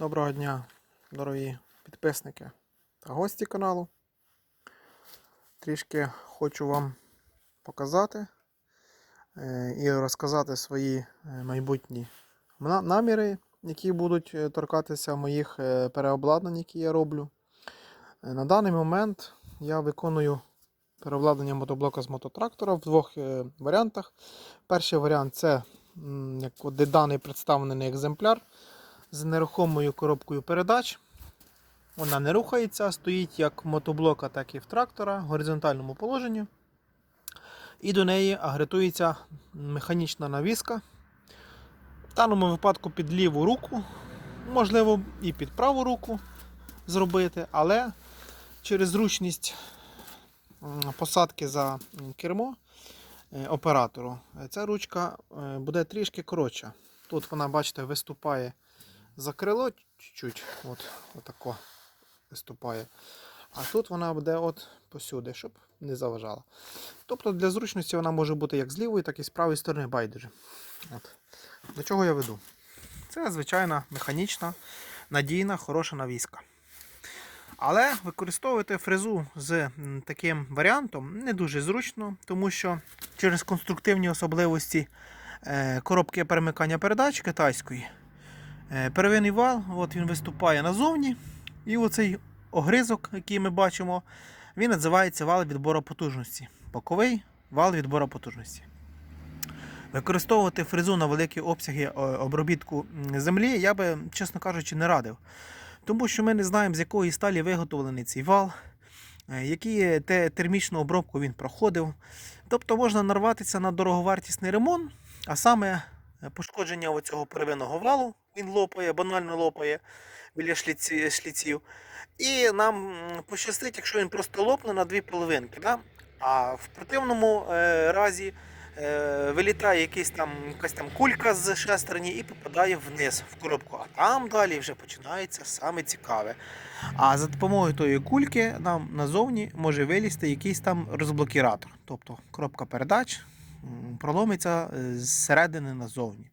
Доброго дня, дорогі підписники та гості каналу. Трішки хочу вам показати е, і розказати свої е, майбутні наміри, які будуть е, торкатися моїх переобладнань, які я роблю. На даний момент я виконую переобладнання мотоблока з мототрактора в двох варіантах. Перший варіант це як даний представлений екземпляр з нерухомою коробкою передач. Вона не рухається, стоїть як в мотоблока, так і в трактора в горизонтальному положенні. І до неї агретується механічна навіска. В даному випадку під ліву руку, можливо, і під праву руку зробити, але через зручність посадки за кермо е, оператору, ця ручка е, буде трішки коротша. Тут вона, бачите, виступає за крило чуть-чуть, от, отако виступає. А тут вона буде от посюди, щоб не заважала. Тобто для зручності вона може бути як з лівої, так і з правої сторони байдуже. От. До чого я веду? Це звичайна механічна, надійна, хороша навіска. Але використовувати фрезу з таким варіантом не дуже зручно, тому що через конструктивні особливості е, коробки перемикання передач китайської Первинний вал, от він виступає назовні. І оцей огризок, який ми бачимо, він називається вал відбору потужності. Боковий вал відбору потужності. Використовувати фрезу на великі обсяги е, обробітку землі я би, чесно кажучи, не радив. Тому що ми не знаємо, з якої сталі виготовлений цей вал, е, які те- термічну обробку він проходив. Тобто можна нарватися на дороговартісний ремонт, а саме е, пошкодження оцього первинного валу, він лопає, банально лопає біля шліці, шліців. І нам пощастить, якщо він просто лопне на дві половинки. Да? А в противному е, разі е, вилітає якийсь там, якась там кулька з шестерні і попадає вниз в коробку. А там далі вже починається саме цікаве. А за допомогою тої кульки нам назовні може вилізти якийсь там розблокіратор. Тобто коробка передач проломиться е, зсередини назовні.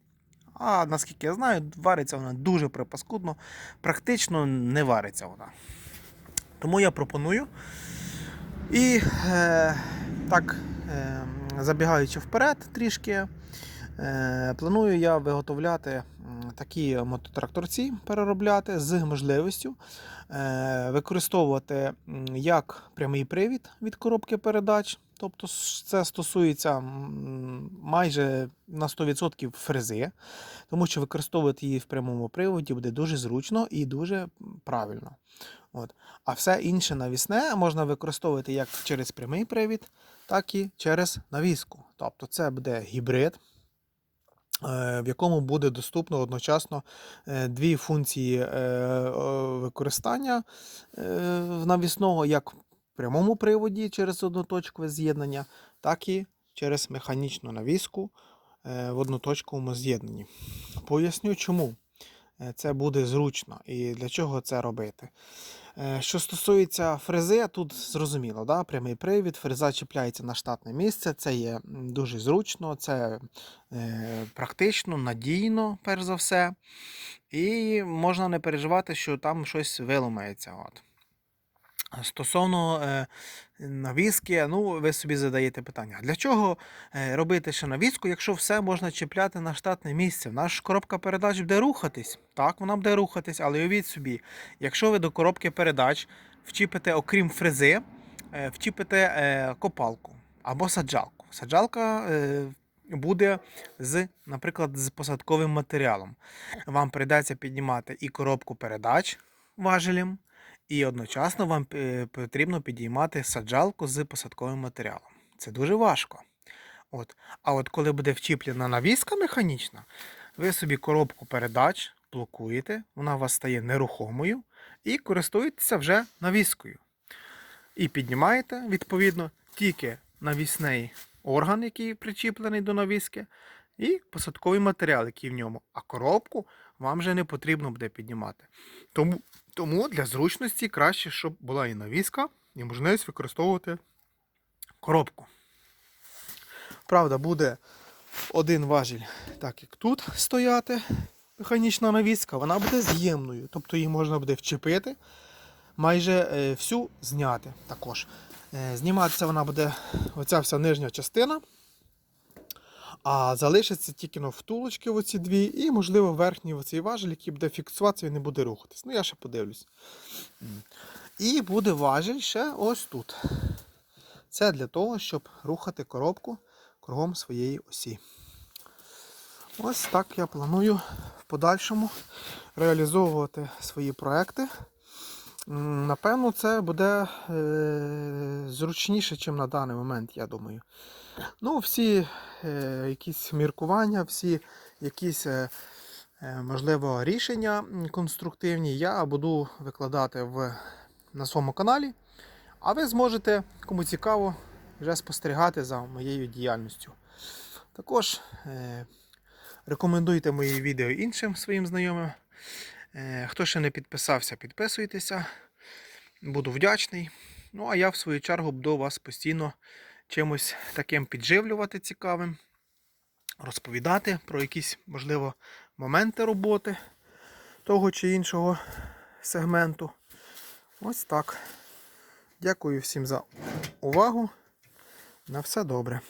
А наскільки я знаю, вариться вона дуже припаскудно, практично не вариться вона. Тому я пропоную. І е, так, е, забігаючи вперед трішки, е, планую я виготовляти такі мототракторці, переробляти з можливістю е, використовувати як прямий привід від коробки передач. Тобто це стосується майже на 100% фрези, тому що використовувати її в прямому приводі буде дуже зручно і дуже правильно. От. А все інше навісне можна використовувати як через прямий привід, так і через навіску. Тобто це буде гібрид, в якому буде доступно одночасно е, дві функції е, використання е, навісного як в прямому приводі через одноточкове з'єднання, так і через механічну навіску е, в одноточковому з'єднанні. Поясню чому. Е, Це буде зручно і для чого це робити. Е, Що стосується фрези, тут зрозуміло, да? прямий привід, фреза чіпляється на штатне місце, це є дуже зручно, це е, практично, надійно, перш за все. І можна не переживати, що там щось виламається. От. Стосовно е, навіски, ну, ви собі задаєте питання, для чого е, робити ще навіску, якщо все можна чіпляти на штатне місце? Нас коробка передач буде рухатись. Так, вона буде рухатись, але уявіть собі, якщо ви до коробки передач вчіпите, окрім фрези, е, вчіпите е, копалку або саджалку. Саджалка е, буде з, наприклад, з посадковим матеріалом. Вам прийдеться піднімати і коробку передач важелем, і одночасно вам е, потрібно підіймати саджалку з посадковим матеріалом. Це дуже важко. От. А от коли буде вчіплена навіска механічна, ви собі коробку передач блокуєте, вона у вас стає нерухомою і користуєтеся вже навіскою. І піднімаєте, відповідно, тільки навісний орган, який причіплений до навіски, і посадковий матеріал, який в ньому. А коробку вам вже не потрібно буде піднімати. Тому, тому для зручності краще, щоб була і навіска, і можливість використовувати коробку. Правда, буде один важіль, так як тут стояти, механічна навіска, вона буде з'ємною. Тобто її можна буде вчепити, майже е, всю зняти також. Е, зніматися вона буде оця вся нижня частина. А залишиться тільки ну, втулочки оці дві, і, можливо, верхній оцей важель, який буде фіксуватися і не буде рухатись. Ну, я ще подивлюсь. І буде важель ще ось тут. Це для того, щоб рухати коробку кругом своєї осі. Ось так я планую в подальшому реалізовувати свої проекти. Напевно, це буде е, зручніше, ніж на даний момент, я думаю. Ну, всі е, якісь міркування, всі якісь, е, можливо, рішення конструктивні я буду викладати в, на своєму каналі. А ви зможете, кому цікаво, вже спостерігати за моєю діяльністю. Також рекомендуйте мої відео іншим своїм знайомим. Е, хто ще не підписався, підписуйтеся. Буду вдячний. Ну, а я в свою чергу буду вас постійно чимось таким підживлювати цікавим, розповідати про якісь, можливо, моменти роботи того чи іншого сегменту. Ось так. Дякую всім за увагу. На все добре.